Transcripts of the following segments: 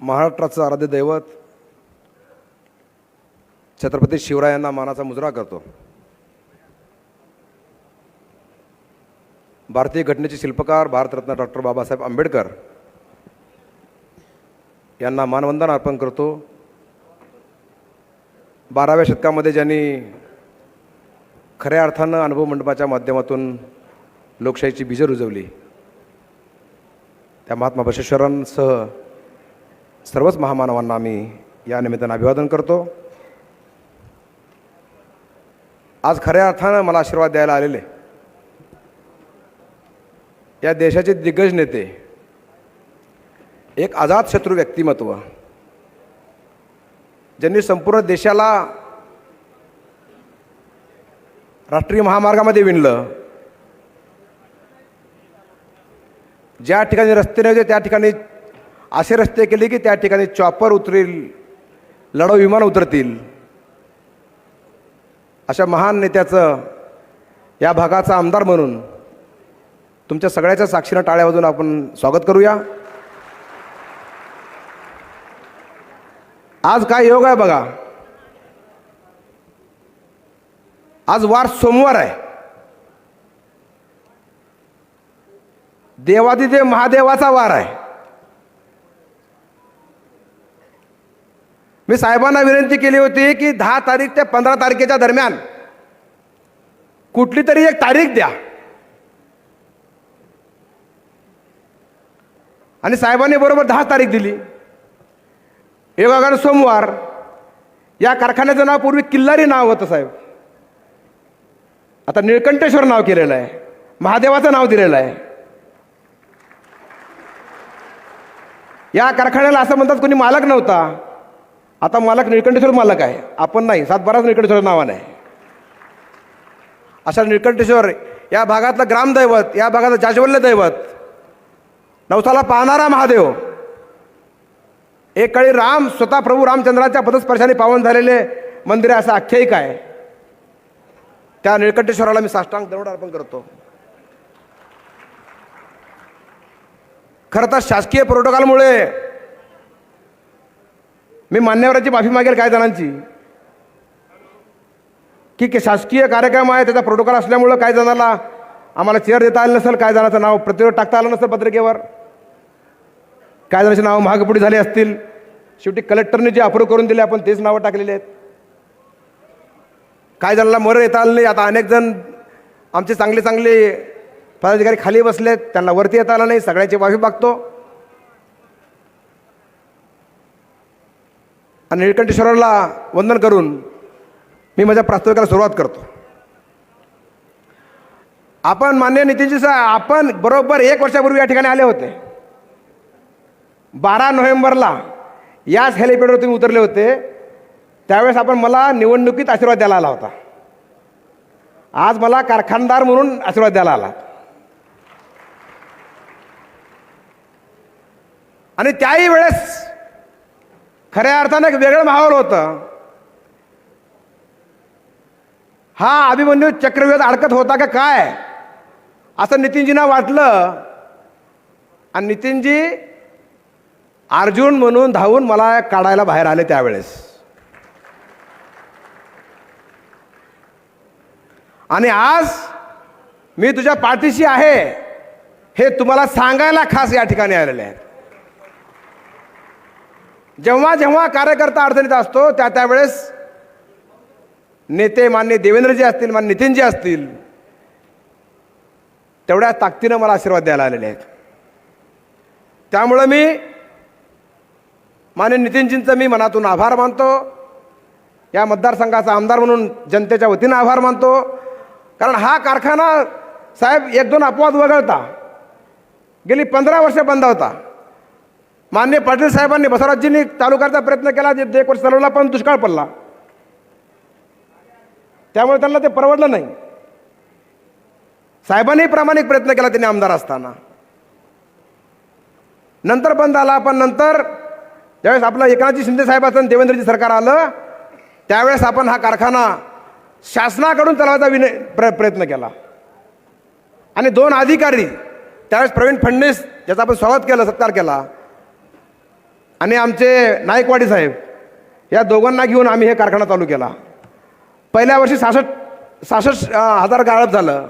महाराष्ट्राचं आराध्य दैवत छत्रपती शिवरायांना मानाचा मुजरा करतो. भारतीय घटनेचे शिल्पकार भारतरत्न डॉक्टर बाबासाहेब आंबेडकर यांना मानवंदन अर्पण करतो. बाराव्या शतकामध्ये ज्यांनी खऱ्या अर्थानं अनुभव मंडपाच्या माध्यमातून लोकशाहीची बीजं रुजवली त्या महात्मा बशेश्वरांसह सर्वच महामानवांना आम्ही या निमित्तानं अभिवादन करतो. आज खऱ्या अर्थानं मला आशीर्वाद द्यायला आलेले. या देशाचे दिग्गज नेते एक अजातशत्रू व्यक्तिमत्व ज्यांनी संपूर्ण देशाला राष्ट्रीय महामार्गामध्ये विणलं ज्या ठिकाणी रस्ते नव्हते त्या ठिकाणी असे रस्ते केले की त्या ठिकाणी चॉपर उतरेल लढाऊ विमान उतरतील. अशा महान नेत्याचं या भागाचा आमदार म्हणून तुमच्या सगळ्याच्या साक्षीनं टाळ्या वाजून आपण स्वागत करूया. आज काय योग आहे बघा. आज वार सोमवार आहे. देवादिदेव महादेवाचा वार आहे. मी साहेबांना विनंती केली होती की दहा तारीख ते पंधरा तारखेच्या दरम्यान कुठली तरी एक तारीख द्या. आणि साहेबांनी बरोबर दहा तारीख दिली. योगागानं सोमवार. या कारखान्याचं नाव पूर्वी किल्लारी नाव होतं साहेब. आता निळकंठेश्वर नाव केलेलं आहे. महादेवाचं नाव दिलेलं आहे. या कारखान्याला असं म्हणतात कोणी मालक नव्हता. आता मालक निळकंठेश्वर मालक आहे. आपण नाही सातबाराच निळकंठेश्वर नावानं आहे अशा निळकंठेश्वर या भागातलं ग्रामदैवत या भागातलं जाजवल्य दैवत नवसाला पाहणारा महादेव. एक काळी राम स्वतः प्रभू रामचंद्राच्या पदस्पर्शाने पावन झालेले मंदिर आहे असं आख्यायिक आहे. त्या निळकंठेश्वराला मी साष्टांग दरोड अर्पण करतो. खरं तर शासकीय प्रोटोकॉलमुळे मी मान्यवराची माफी मागेल काय जणांची? की की शासकीय कार्यक्रम आहे त्याचा प्रोटोकॉल असल्यामुळं काही जणाला आम्हाला चेअर देता आलं नसेल काय जणांचं नाव प्रतिरोध टाकता आलं नसेल पत्रिकेवर? काय जणांची नावं महागपुढी झाली असतील? शेवटी कलेक्टरने जे अप्रूव्ह करून दिले आपण तेच नावं टाकलेली आहेत. काय जणांना मरं येता आलं नाही आता अनेक जण आमचे चांगले चांगले पदाधिकारी खाली बसलेत त्यांना वरती येता आलं नाही सगळ्याची माफी मागतो. आणि निळकंठेश्वराला वंदन करून मी माझ्या प्रास्ताविकाला सुरुवात करतो. आपण मान्य नितीनजी साहेब आपण बरोबर एक वर्षापूर्वी या ठिकाणी आले होते. बारा नोव्हेंबरला याच हेलिपॅडवर तुम्ही उतरले होते. त्यावेळेस आपण मला निवडणुकीत आशीर्वाद द्यायला आला होता. आज मला कारखानदार म्हणून आशीर्वाद द्यायला आला. आणि त्याही वेळेस खऱ्या अर्थानं एक वेगळं माहोल होतं. हा अभिमन्यू चक्रव्यूहात अडकत होता का काय? असं नितीनजींना वाटलं. आणि नितीनजी अर्जुन म्हणून धावून मला काढायला बाहेर आले त्यावेळेस. आणि आज मी तुझ्या पाठीशी आहे हे तुम्हाला सांगायला खास या ठिकाणी आलेले आहेत. जेव्हा जेव्हा कार्यकर्ता अडचणीत असतो त्या त्यावेळेस नेते मान्य देवेंद्रजी असतील मान्य नितीनजी असतील तेवढ्या ताकदीनं मला आशीर्वाद द्यायला आलेले आहेत. त्यामुळं मी मान्य नितीनजींचं मी मनातून आभार मानतो. या मतदारसंघाचा आमदार म्हणून जनतेच्या वतीनं आभार मानतो. कारण हा कारखाना साहेब एक दोन अपवाद वगळता. गेली पंधरा वर्ष बंद होता. मान्य पाटील साहेबांनी बसवराजजींनी चालू करायचा प्रयत्न केला जे एक वर्ष चालवला पण दुष्काळ पडला. त्यामुळे त्यांना ते परवडलं नाही. साहेबांनी प्रामाणिक प्रयत्न केला त्यांनी आमदार असताना. नंतर बंद आला पण नंतर ज्यावेळेस आपलं एकनाथजी शिंदे साहेबाचं आणि देवेंद्रजी सरकार आलं त्यावेळेस आपण हा कारखाना शासनाकडून चालवायचा विनय प्र प्रयत्न केला. आणि दोन अधिकारी त्यावेळेस प्रवीण फडणवीस ज्याचा आपण स्वागत केलं सत्कार केला आणि आमचे नायकवाडी साहेब या दोघांना घेऊन आम्ही हे कारखाना चालू केला. पहिल्या वर्षी सहासष्ट सहासष्ट हजार गाळप झालं.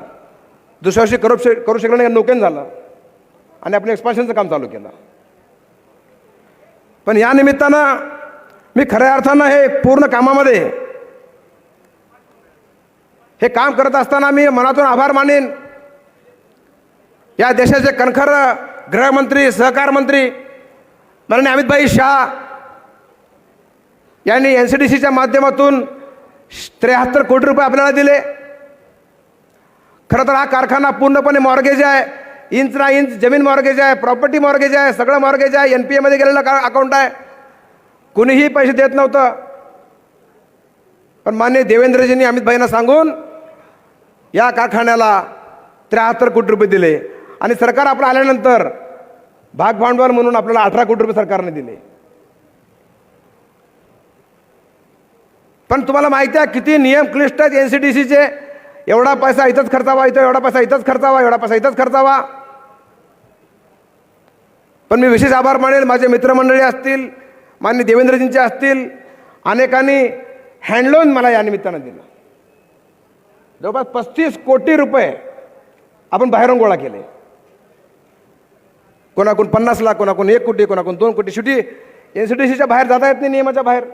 दुसऱ्या वर्षी करू शक करू शकलं नाही नोकेन झालं. आणि आपण एक्सपान्शनचं काम चालू केलं. पण या निमित्तानं मी खऱ्या अर्थानं हे पूर्ण कामामध्ये हे काम करत असताना मी मनातून आभार मानेन. या देशाचे कणखर गृहमंत्री सहकार मंत्री माननीय अमितभाई शाह यांनी एन सी डी सीच्या माध्यमातून त्र्याहत्तर कोटी रुपये आपल्याला दिले. खरं तर हा कारखाना पूर्णपणे मॉर्गेज आहे. इंच ना इंच जमीन मॉर्गेज आहे प्रॉपर्टी मॉर्गेज आहे सगळं मॉर्गेज आहे एन पी एमध्ये गेलेलं का अकाउंट आहे. कुणीही पैसे देत नव्हतं. पण मान्य देवेंद्रजींनी अमितभाईंना सांगून या कारखान्याला त्र्याहत्तर कोटी रुपये दिले. आणि सरकार आपलं आल्यानंतर भाग भांडवल म्हणून आपल्याला अठरा कोटी रुपये सरकारने दिले. पण तुम्हाला माहिती आहे किती नियम क्लिष्ट आहेत एन सी डी सीचे? एवढा पैसा इथंच खर्चावा इथं एवढा पैसा इथंच खर्चावा एवढा पैसा इथंच खर्चावा. पण मी विशेष आभार मानेल माझे मित्रमंडळी असतील मान्य देवेंद्रजींचे असतील अनेकांनी हँडलोन मला या निमित्तानं दिलं. जवळपास पस्तीस कोटी रुपये आपण बाहेरून गोळा केले. कोणाकडून पन्नास लाख कोणाकोण एक कोटी कोणाकडून दोन कोटी शेवटी एन सी डी सीच्या बाहेर जाता येत नाही नियमाच्या बाहेर.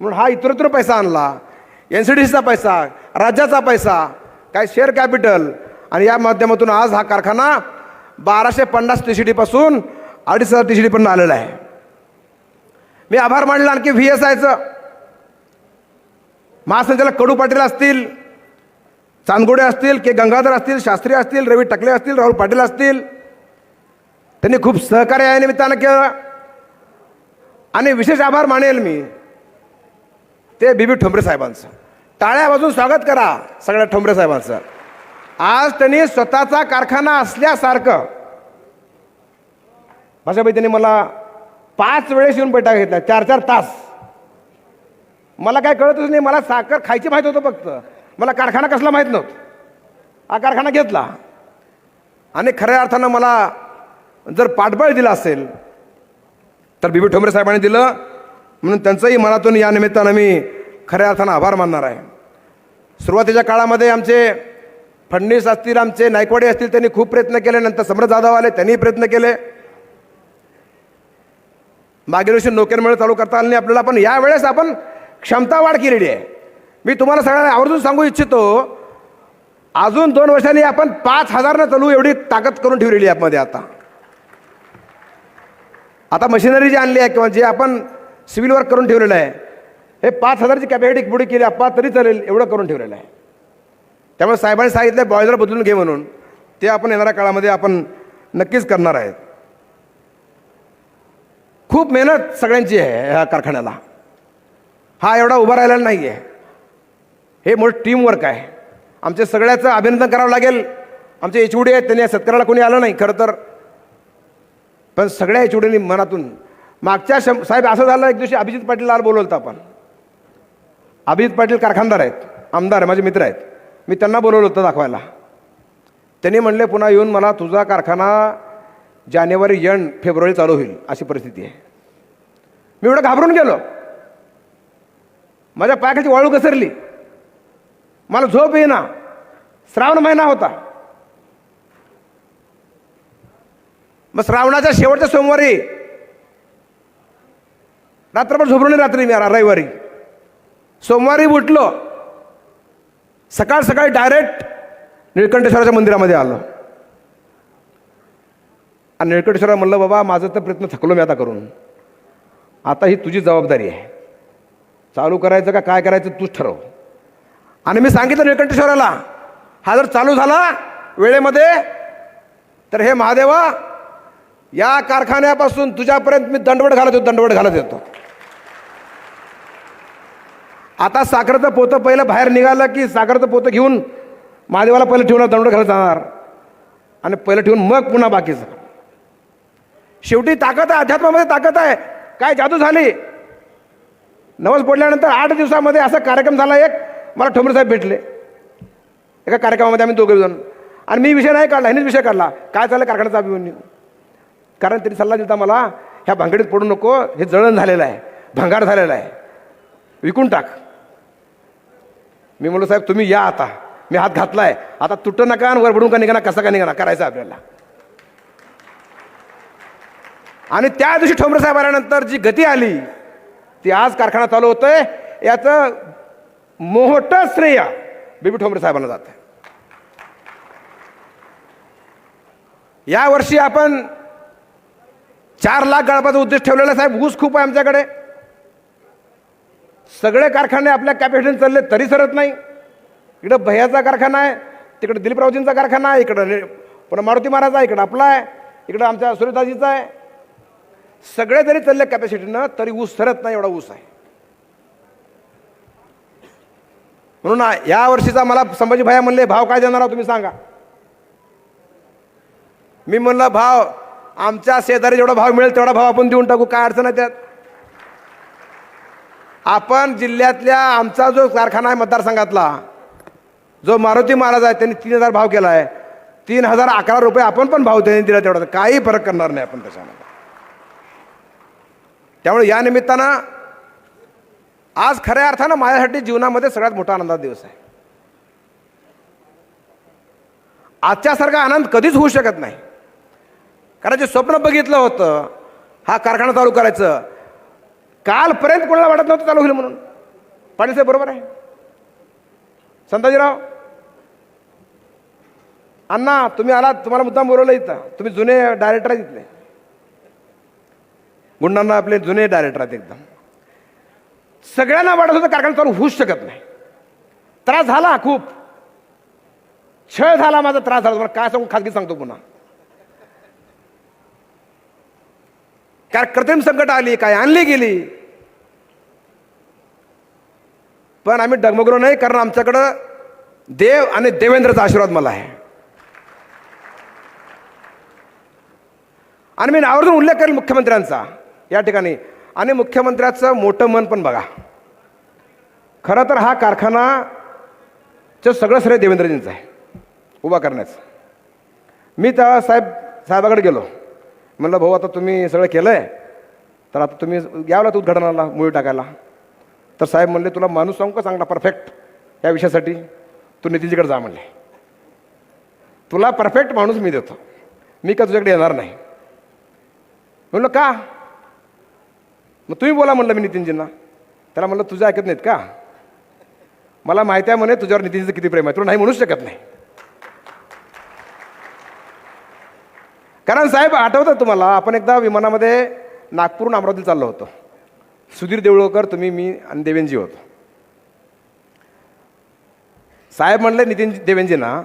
म्हणून हा इतरत्र पैसा आणला. एन सी डी सीचा पैसा राज्याचा पैसा काय शेअर कॅपिटल आणि या माध्यमातून आज हा कारखाना बाराशे पन्नास टी सी डीपासून अडीच हजार टी सी डीपर्यंत आलेला आहे. मी आभार मानला आणखी व्ही एस आयचं महासंचालक कडू पाटील असतील चांदगोडे असतील के गंगाधर असतील शास्त्री असतील रवी टकले असतील राहुल पाटील असतील त्यांनी खूप सहकार्य या निमित्तानं केलं. आणि विशेष आभार मानेल मी ते बीबी ठोंबरे साहेबांचं. टाळ्या वाजून स्वागत करा सगळ्या ठोंबरे साहेबांचं. आज त्यांनी स्वतःचा कारखाना असल्यासारखं भाषाबाई त्यांनी मला पाच वेळेस येऊन बैठका घेतल्या चार चार तास. मला काय कळतच नाही मला साखर खायची माहीत होतं फक्त. मला कारखाना कसला माहीत नव्हतं. हा कारखाना घेतला. आणि खऱ्या अर्थानं मला जर पाठबळ दिलं असेल तर बीबी ठोंबरे साहेबांनी दिलं. म्हणून त्यांचंही मनातून या निमित्तानं मी खऱ्या अर्थानं आभार मानणार आहे. सुरुवातीच्या काळामध्ये आमचे फडणवीस असतील आमचे नायकवाडी असतील त्यांनी खूप प्रयत्न केले. नंतर सम्राट जाधव आले त्यांनीही प्रयत्न केले. मागील वर्षी नोकरमेळ चालू करता आले नाही आपल्याला पण यावेळेस आपण क्षमता वाढ केलेली आहे. मी तुम्हाला सगळ्यांना आवर्जून सांगू इच्छितो अजून दोन वर्षांनी आपण पाच हजारनं चालू एवढी ताकद करून ठेवलेली आहे आपमध्ये आता. आता मशिनरी जी आणली आहे किंवा जे आपण सिव्हिल वर्क करून ठेवलेलं आहे हे पाच हजारची कॅपॅसिटी पुढे केली आपा तरी चालेल एवढं करून ठेवलेलं आहे. त्यामुळे साहेबांनी सांगितलं बॉयलर बदलून घे म्हणून. ते आपण येणाऱ्या काळामध्ये आपण नक्कीच करणार आहेत. खूप मेहनत सगळ्यांची आहे ह्या कारखान्याला. हा एवढा उभा राहिलेला नाही आहे हे मोठं टीमवर्क आहे. आमच्या सगळ्याचं अभिनंदन करावं लागेल. आमचे एच आहेत त्यांनी सत्काराला कोणी आलं नाही खरं तर पण सगळ्या चिवडीने मनातून मागच्या शं साहेब असं झालं एक दिवशी अभिजित पाटीलला बोलवलं होतं आपण. अभिजित पाटील कारखानदार आहेत आमदार आहे माझे मित्र आहेत. मी त्यांना बोलवलं होतं दाखवायला. त्यांनी म्हणले पुन्हा येऊन मला तुझा कारखाना जानेवारी एंड फेब्रुवारी चालू होईल अशी परिस्थिती आहे. मी एवढं घाबरून गेलो. माझ्या पायाखाची वाळू घसरली. मला झोप येईना. श्रावण महिना होता. मग श्रावणाच्या शेवटच्या सोमवारी रात्रभर झोपलो रात्री मी रविवारी. सोमवारी उठलो. सकाळ सकाळी डायरेक्ट निळकंठेश्वराच्या मंदिरामध्ये आलो. आणि निळकंठेश्वरा म्हणलं बाबा माझं तर प्रयत्न थकलो मी आता करून. आता ही तुझी जबाबदारी आहे. चालू करायचं का काय करायचं तूच ठरव. आणि मी सांगितलं निळकंठेश्वराला हा जर चालू झाला वेळेमध्ये तर हे महादेवा या कारखान्यापासून तुझ्यापर्यंत मी दंडवड घालत येतो दंडवड घालत येतो. आता साखरेचं पोतं पहिलं बाहेर निघालं की साखरेचं पोतं घेऊन महादेवाला पहिलं ठेवणार दंडवड घालत जाणार. आणि पहिलं ठेवून मग पुन्हा बाकीचं शेवटी ताकद आहे अध्यात्मामध्ये ताकद आहे. काय जादू झाली? नवस पडल्यानंतर आठ दिवसामध्ये असा कार्यक्रम झाला एक मला ठोंबरे साहेब भेटले. एका कार्यक्रमामध्ये आम्ही दोघे जण. आणि मी विषय नाही काढला ह्यांनीच विषय काढला. काय चाललं कारखान्याचा अभिमन्यू? कारण त्यांनी सल्ला दिला मला ह्या भांगडीत पडू नको हे जळण झालेलं आहे भंगार झालेला आहे. विकून टाक. मी म्हणलो साहेब तुम्ही या आता. मी हात घातलाय. आता तुटं नका आणि वर पडून का निघणार कसा का निघणार करायचं आपल्याला. आणि त्या दिवशी ठोंबरे साहेब आल्यानंतर जी गती आली ती आज कारखाना चालू होतोय. याचं मोठं श्रेय बीबी ठोंबरे साहेबांना जात आहे या वर्षी आपण चार लाख गळपाचा उद्देश ठेवलेला साहेब. ऊस खूप आहे आमच्याकडे. सगळे कारखाने आपल्या कॅपॅसिटीने चालले तरी सरत नाही. इकडं भैयाचा कारखाना आहे तिकडे दिलीपरावजींचा कारखाना आहे इकडं पण पुन्हा मारुती महाराज आहे इकडं आपला आहे इकडं आमच्या सुरेदाजीचा आहे. सगळे जरी चालले कॅपॅसिटीनं तरी ऊस सरत नाही एवढा ऊस आहे. म्हणून या वर्षीचा मला संभाजी भैया म्हणले भाव काय देणार आहोत तुम्ही सांगा. मी म्हणलं भाव आमच्या शेजारी जेवढा भाव मिळेल तेवढा भाव आपण देऊन टाकू काय अडचण आहे त्यात. आपण जिल्ह्यातल्या आमचा जो कारखाना आहे मतदारसंघातला जो मारुती महाराज आहे त्यांनी तीन हजार भाव केला आहे तीन हजार अकरा रुपये आपण पण भाव त्यांनी दिला तेवढा काही फरक करणार नाही आपण त्याच्यामध्ये. त्यामुळे या निमित्तानं आज खऱ्या अर्थानं माझ्यासाठी जीवनामध्ये सगळ्यात मोठा आनंदाचा दिवस आहे. आजच्यासारखा आनंद कधीच होऊ शकत नाही. कारण जे स्वप्न बघितलं होतं हा कारखाना चालू करायचं. कालपर्यंत कोणाला वाटत नव्हतं चालू होईल म्हणून. पाणी साहेब बरोबर आहे? संताजीराव? अण्णा तुम्ही आलात तुम्हाला मुद्दाम बोलवलं इथं. तुम्ही जुने डायरेक्टर आहेत इथले. गुंडांना आपले जुने डायरेक्टर आहेत एकदम. सगळ्यांना वाटत होतं कारखाना चालू होऊच शकत नाही. त्रास झाला खूप. छळ झाला माझा त्रास झाला. तुम्हाला काय सांगू? खाजगी सांगतो पुन्हा. काय कृत्रिम संकट आली काय आणली गेली. पण आम्ही डगमगलो नाही कारण आमच्याकडं देव आणि देवेंद्रचा आशीर्वाद मला आहे. आणि मी आवर्जून उल्लेख करेल मुख्यमंत्र्यांचा. या ठिकाणी. आणि मुख्यमंत्र्याचं मोठं मन पण बघा. खरं तर हा कारखानाचं सगळं श्रेय देवेंद्रजींचं आहे. उभा करण्याचं. मी त्या साहेब साहेबाकडे गेलो. म्हणलं भाऊ आता तुम्ही सगळं केलं आहे तर आता तुम्ही यावला तू उद्घाटनाला मुळी टाकायला. तर साहेब म्हणले तुला माणूस सांगू का चांगला परफेक्ट या विषयासाठी? तू नितीनजीकडे जा म्हणले. तुला परफेक्ट माणूस मी देतो. मी का तुझ्याकडे येणार नाही. म्हणलं का? मग तुम्ही बोला म्हणलं मी नितीनजींना. त्याला म्हणलं तुझं ऐकत नाहीत का? मला माहिती आहे म्हणे तुझ्यावर नितीनजीचं किती प्रेम आहे. तुला नाही म्हणूच शकत नाही. कारण साहेब आठवतं तुम्हाला आपण एकदा विमानामध्ये नागपूरहून अमरावती चाललो होतो. सुधीर देवळकर तुम्ही मी आणि देवेंजी होतो. साहेब म्हणले नितीन देवेंजींना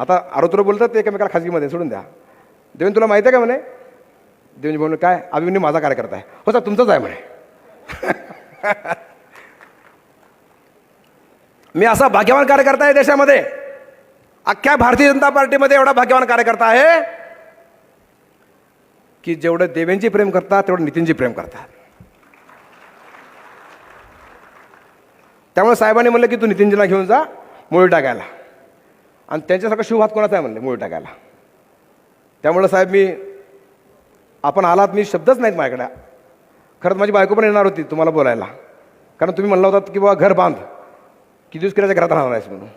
आता आरोत्र बोलतात ते एकमेकाला खाजगीमध्ये सोडून द्या. देवेंद तुला माहिती आहे का म्हणे? देवेंजी म्हणून काय अभिमन्यू माझा कार्यकर्ता आहे. हो सर तुमचाच आहे म्हणे. मी असा भाग्यवान कार्यकर्ता आहे देशामध्ये. अख्ख्या भारतीय जनता पार्टीमध्ये एवढा भाग्यवान कार्यकर्ता आहे. की जेवढं देवेंची प्रेम करतात तेवढं नितीनजी प्रेम करतात. त्यामुळे साहेबांनी म्हणलं की तू नितीनजीला घेऊन जा मुळी टाकायला. आणि त्यांच्यासारखं शिवहात कोणाचा आहे म्हणले मुळी टाकायला. त्यामुळं साहेब मी आपण आलात मी शब्दच नाहीत माझ्याकडे. खरंच माझी बायको पण येणार होती तुम्हाला बोलायला. कारण तुम्ही म्हणला होतात की बाबा घर बांध. किती दिवस किराच्या घरात राहणार आहेस म्हणून.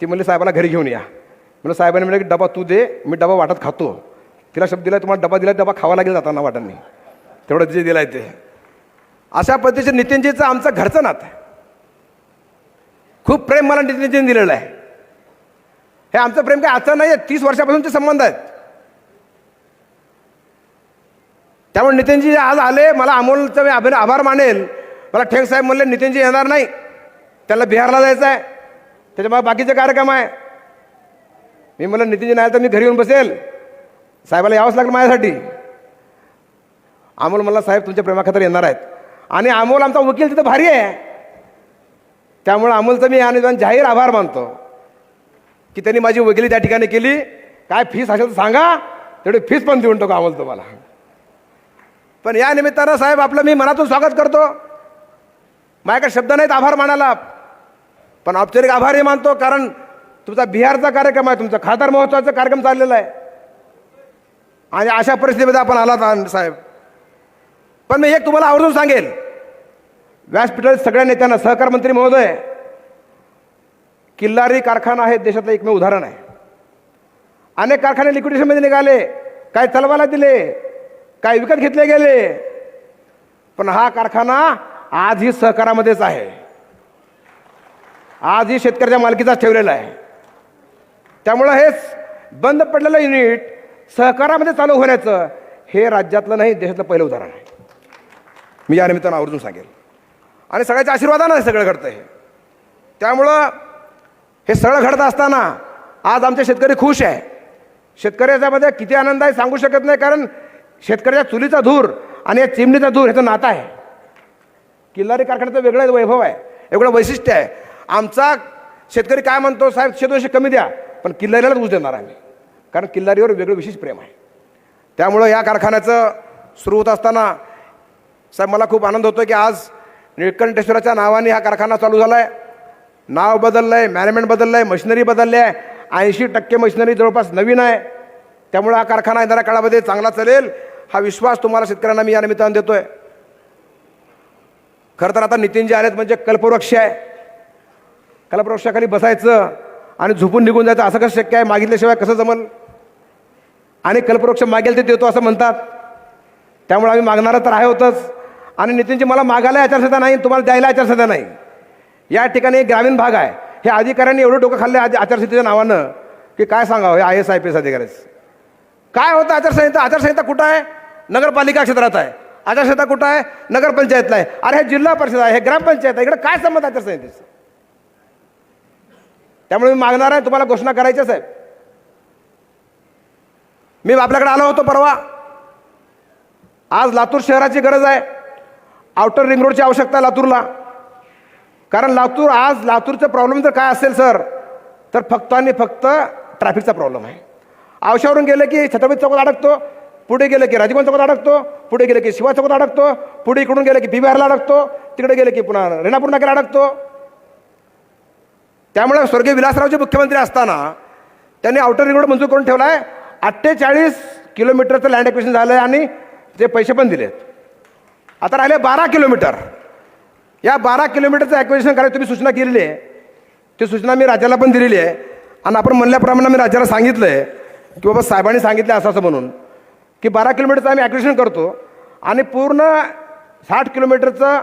ती म्हणली साहेबाला घरी घेऊन या. म्हणून साहेबांनी म्हणलं की डबा तू दे मी डबा वाटत खातो. तिला शब्द दिला तुम्हाला डबा दिला डबा खावा लागेल जाताना वाटांनी. तेवढं जे आहे ते. अशा पद्धतीचे नितीनजीचं आमचं घरचं नातं आहे. खूप प्रेम मला नितीनजीने दिलेलं आहे. हे आमचं प्रेम काय आचं नाही आहे तीस वर्षापासूनचे संबंध आहेत. त्यामुळे नितीनजी आज आले मला अमोलचं मी अभिन आभार मानेल. मला ठेंग साहेब म्हणले नितीनजी येणार नाही. त्याला बिहारला जायचं आहे. त्याच्यामुळे बाकीचे कार्यक्रम आहे. मी म्हणलं नितीनजी नाही तर मी घरी येऊन बसेल. साहेबाला यावंच लागलं माझ्यासाठी. अमोल म्हणला साहेब तुमच्या प्रेमाखातर येणार आहेत. आणि अमोल आमचा वकील तिथं भारी आहे. त्यामुळे अमोलचं मी आणि जाहीर आभार मानतो. की त्यांनी माझी वकिली त्या ठिकाणी केली. काय फीस असेल तर सांगा. तेवढी फीस पण देऊन टाकू अमोल तुम्हाला. पण या निमित्तानं साहेब आपलं मी मनातून स्वागत करतो. माझ्याकडे शब्द नाहीत आभार मानायला. पण औपचारिक आभारही मानतो कारण तुमचा बिहारचा कार्यक्रम आहे तुमचा खासदार महोत्सवाचा कार्यक्रम चाललेला आहे. आणि अशा परिस्थितीमध्ये आपण आलात साहेब. पण मी एक तुम्हाला आवर्जून सांगेल. व्यासपीठात सगळ्या नेत्यांना सहकार मंत्री महोदय किल्लारी कारखाना हे देशातलं एकमेव उदाहरण आहे. अनेक कारखाने लिक्विडेशनमध्ये निघाले काय चलवायला दिले काय विकत घेतले गेले. पण हा कारखाना आजही सहकारामध्येच आहे. आजही शेतकऱ्याच्या मालकीचाच ठेवलेला आहे. त्यामुळं हेच बंद पडलेलं युनिट सहकारामध्ये चालू होण्याचं हे राज्यातलं नाही देशातलं पहिलं उदाहरण आहे. मी या निमित्तानं आवर्जून सांगेल. आणि सगळ्याच्या आशीर्वादानं हे सगळं घडतं हे त्यामुळं हे सगळं घडत असताना आज आमचे शेतकरी खुश आहे. शेतकऱ्याच्यामध्ये किती आनंद आहे सांगू शकत नाही कारण शेतकऱ्याच्या चुलीचा धूर आणि या चिमणीचा धूर ह्याचं नातं आहे. किल्लारी कारखान्याचं वेगळं वैभव आहे एवढं वैशिष्ट्य आहे. आमचा शेतकरी काय म्हणतो साहेब शेतोशी कमी द्या पण किल्लारीलाच ऊस देणार आम्ही. कारण किल्लारीवर वेगळं विशेष प्रेम आहे. त्यामुळं या कारखान्याचं सुरू होत असताना साहेब मला खूप आनंद होतो की आज निळकंठेश्वराच्या नावाने हा कारखाना चालू झाला आहे नाव बदललं आहे मॅनेजमेंट बदललं आहे मशिनरी बदलली आहे ऐंशी टक्के मशिनरी जवळपास नवीन आहे. त्यामुळे हा कारखाना येणाऱ्या काळामध्ये चांगला चालेल. हा विश्वास तुम्हाला शेतकऱ्यांना मी या निमित्तानं आहे खरं तर आता नितीनजी आलेत म्हणजे कल्पवृक्ष आहे. कल्पवृक्षाखाली बसायचं आणि झोपून निघून जायचं असं कसं शक्य आहे? मागितल्याशिवाय कसं जमल? आणि कल्पवृक्ष मागेल ते देतो असं म्हणतात. त्यामुळे आम्ही मागणारं तर आहे होतंच. आणि नितीनजी मला मागायला आचारसंहिता नाही तुम्हाला द्यायला आचारसंहिता नाही. या ठिकाणी ग्रामीण भाग आहे. हे अधिकाऱ्यांनी एवढं डोकं खाल्लं आधी आचारसंहितेच्या नावानं की काय सांगावं? हे I S I P S अधिकाऱ्याचं काय होतं आचारसंहिता? आचारसंहिता कुठं आहे? नगरपालिका क्षेत्रात आहे. आचारसंहिता कुठं आहे? नगरपंचायतला आहे. अरे हे जिल्हा परिषद आहे हे ग्रामपंचायत आहे. इकडे काय संबंध आचारसंहितेचं? त्यामुळे मी मागणार आहे तुम्हाला घोषणा करायच्याच आहे मी आपल्याकडे आलो होतो परवा. आज लातूर शहराची गरज आहे. आउटर रिंग रोडची आवश्यकता आहे लातूरला. कारण लातूर आज लातूरचं प्रॉब्लेम जर काय असेल सर तर फक्त आणि फक्त ट्रॅफिकचा प्रॉब्लेम आहे. आवश्यावरून गेलं की छत्रपती चौकात अडकतो पुढे गेलं की राजीवन चौकात अडकतो पुढे गेलं की शिवा चौकात अडकतो पुढे इकडून गेलं की पी अडकतो तिकडे गेलं की पुन्हा रेणापूर नाक्याला अडकतो. त्यामुळे स्वर्गीय विलासरावचे मुख्यमंत्री असताना त्यांनी आउटर रिंग रोड मंजूर करून ठेवला आहे अठ्ठेचाळीस किलोमीटरचं लँड एक्विशन झालं आहे आणि ते पैसे पण दिलेत. आता राहिले बारा किलोमीटर. या बारा किलोमीटरचं ॲक्विशन करायला तुम्ही सूचना केलेली आहे. ती सूचना मी राज्याला पण दिलेली आहे. आणि आपण म्हणल्याप्रमाणे मी राज्याला सांगितलं आहे की बाबा साहेबांनी सांगितलं असं असं म्हणून की बारा किलोमीटरचं आम्ही ॲक्विशन करतो आणि पूर्ण साठ किलोमीटरचा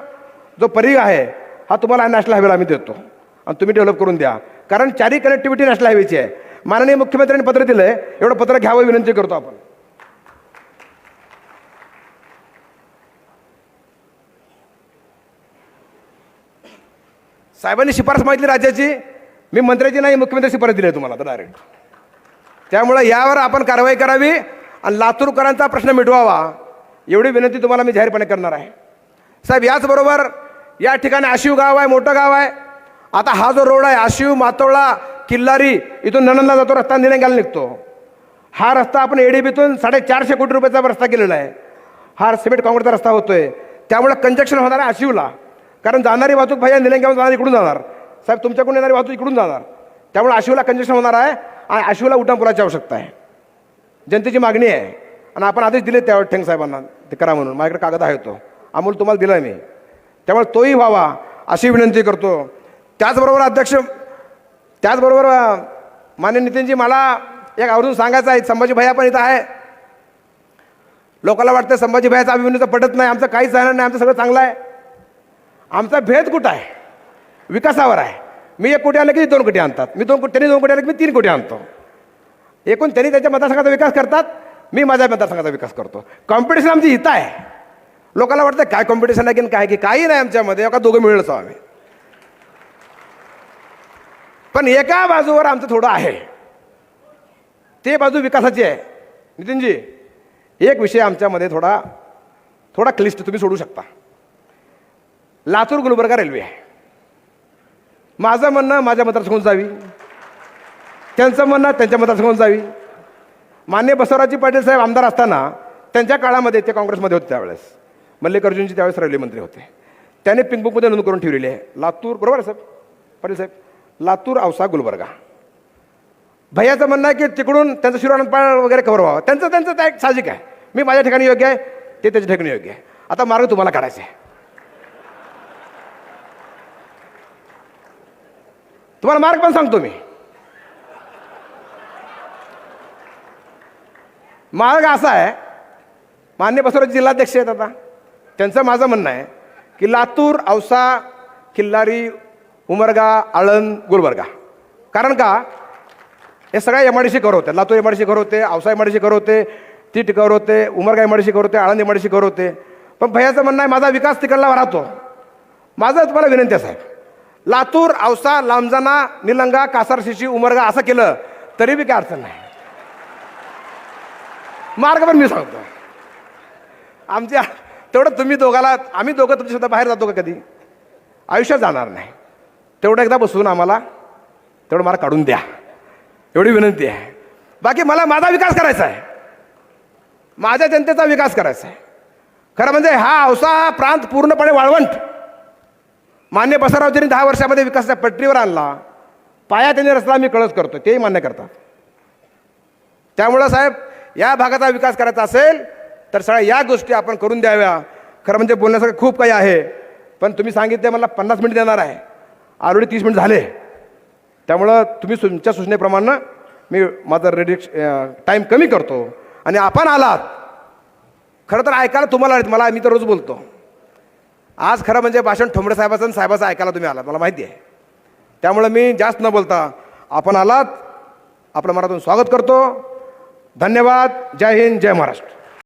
जो परिघ आहे हा तुम्हाला नॅशनल हायवेला आम्ही देतो. आणि तुम्ही डेव्हलप करून द्या. कारण चारी कनेक्टिव्हिटी नॅशनल हायवेची आहे. माननीय मुख्यमंत्र्यांनी पत्र दिलं आहे एवढं पत्र घ्यावं विनंती करतो आपण. साहेबांनी शिफारस मागितली राज्याची. मी मंत्र्याची नाही मुख्यमंत्री शिफारस दिली आहे तुम्हाला आता डायरेक्ट त्यामुळे यावर आपण कारवाई करावी आणि लातूरकरांचा प्रश्न मिटवावा एवढी विनंती तुम्हाला मी जाहीरपणे करणार आहे. साहेब याचबरोबर या ठिकाणी आशिव गाव आहे मोठं गाव आहे. आता हा जो रोड आहे आशिव मातोळा किल्लारी इथून नणंदला जातो रस्ता निलंग्याला निघतो. हा रस्ता आपण एडीबीतून साडेचारशे कोटी रुपयाचा रस्ता केलेला आहे. हा सिमेंट काँक्रीटचा रस्ता होतोय. त्यामुळे कंजक्शन होणार आहे आशिवला. कारण जाणारी वाहतूक भैया निलंग्यावर जाणार इकडून जाणार. साहेब तुमच्याकडून येणारी वाहतूक इकडून जाणार. त्यामुळे आशिवला कंजक्शन होणार आहे आणि आशिवला उड्डाणपुलाची आवश्यकता आहे. जनतेची मागणी आहे. आणि आपण आदेश दिले त्यावर ठेंग साहेबांना ते करा म्हणून. माझ्याकडे कागद आहे तो. अमोल तुम्हाला दिला मी. त्यामुळे तोही व्हावा अशी विनंती करतो. त्याचबरोबर अध्यक्ष त्याचबरोबर मान्य नितीनजी मला एक आवर्जून सांगायचं आहे संभाजी भैया पण इथं आहे. लोकांना वाटतं संभाजी भैयाचा अभिमन्यूचं पटत नाही आमचं काहीच जाणार नाही आमचं सगळं चांगलं आहे. आमचा भेद कुठं आहे? विकासावर आहे. मी एक कोटी आलं की दोन कोटी आणतात. मी दोन कोटी त्यांनी दोन कोटी आले की मी तीन कोटी आणतो. एकूण त्यांनी त्यांच्या मतदारसंघाचा विकास करतात मी माझ्या मतदारसंघाचा विकास करतो. कॉम्पिटिशन आमची हिता आहे. लोकांना वाटतं काय कॉम्पिटिशन आहे की काय की काही नाही आमच्यामध्ये एका दोघं मिळलंच आम्ही पण एका बाजूवर आमचं थोडं आहे. ते बाजू विकासाची आहे. नितीनजी एक विषय आमच्यामध्ये थोडा थोडा क्लिष्ट तुम्ही सोडू शकता. लातूर गुलबर्गा रेल्वे आहे. माझं म्हणणं माझ्या मतदारसंघातून जावी. त्यांचं म्हणणं त्यांच्या मतदारसंघातून जावी. मान्य बसवराजी पाटील साहेब आमदार असताना त्यांच्या काळामध्ये ते काँग्रेसमध्ये होते त्यावेळेस. मल्लिकार्जुनजी त्यावेळेस रेल्वे मंत्री होते. त्याने पिंकबुकमध्ये नोंद करून ठेवलेली आहे. लातूर बरोबर आहे साहेब? पाटील साहेब? लातूर औसा गुलबर्गा. भैयाचं म्हणणं आहे की तिकडून त्यांचं शिरोनंदपाळ वगैरे कव्हर व्हावं. त्यांचं त्यांचं त्या एक साहजिक आहे. मी माझ्या ठिकाणी योग्य आहे ते त्याच्या ठिकाणी योग्य आहे. आता मार्ग तुम्हाला काढायचा आहे. तुम्हाला मार्ग पण सांगतो मी. मार्ग असा आहे मान्य बसवराज जिल्हाध्यक्ष आहेत आता. त्यांचं माझं म्हणणं आहे की लातूर औसा किल्लारी उमरगा आळंद गुलबर्गा. कारण का? हे सगळ्या एम आय होते. लातूर एम आय होते औसा एम आय होते तीट कवर होते उमरगा एम आय होते आळंद एम करवते होते. पण भैयाचं म्हणणं आहे माझा विकास तिकडला राहतो माझं तुम्हाला विनंती आहे साहेब. लातूर औसा लांबजाना निलंगा कासार शिशी उमरगा असं केलं तरी बी काय अडचण नाही. मार्ग पण मी सांगतो. आमच्या तेवढं तुम्ही दोघाला आम्ही दोघं तुमच्या सुद्धा बाहेर जातो का कधी? आयुष्यात जाणार नाही. तेवढं एकदा बसून आम्हाला तेवढं मला काढून द्या. एवढी विनंती आहे. बाकी मला माझा विकास करायचा आहे. माझ्या जनतेचा विकास करायचा आहे. खरं म्हणजे हा औसा हा प्रांत पूर्णपणे वाळवंट. मान्य बसवरावजींनी दहा वर्षामध्ये विकासाच्या पटरीवर आणला. पाया त्यांनी रचला मी कळस करतो. तेही मान्य करतात. त्यामुळं साहेब या भागाचा विकास करायचा असेल तर सगळ्या या गोष्टी आपण करून द्याव्या. खरं म्हणजे बोलण्यासारखं खूप काही आहे. पण तुम्ही सांगितले मला पन्नास मिनिट देणार आहे. ऑलरेडी तीस मिनिट झाले. त्यामुळं तुम्ही तुमच्या सूचनेप्रमाणे मी माझं रेडी टाईम कमी करतो. आणि आपण आलात. खरं तर ऐकायला तुम्हाला आलेत. मला मी तर रोज बोलतो. आज खरं म्हणजे भाषण ठोंबडे साहेबाचं आणि साहेबाचं ऐकायला तुम्ही आलात. मला माहिती आहे. त्यामुळं मी जास्त न बोलता आपण आलात. आपलं मनातून स्वागत करतो. धन्यवाद. जय हिंद. जय महाराष्ट्र.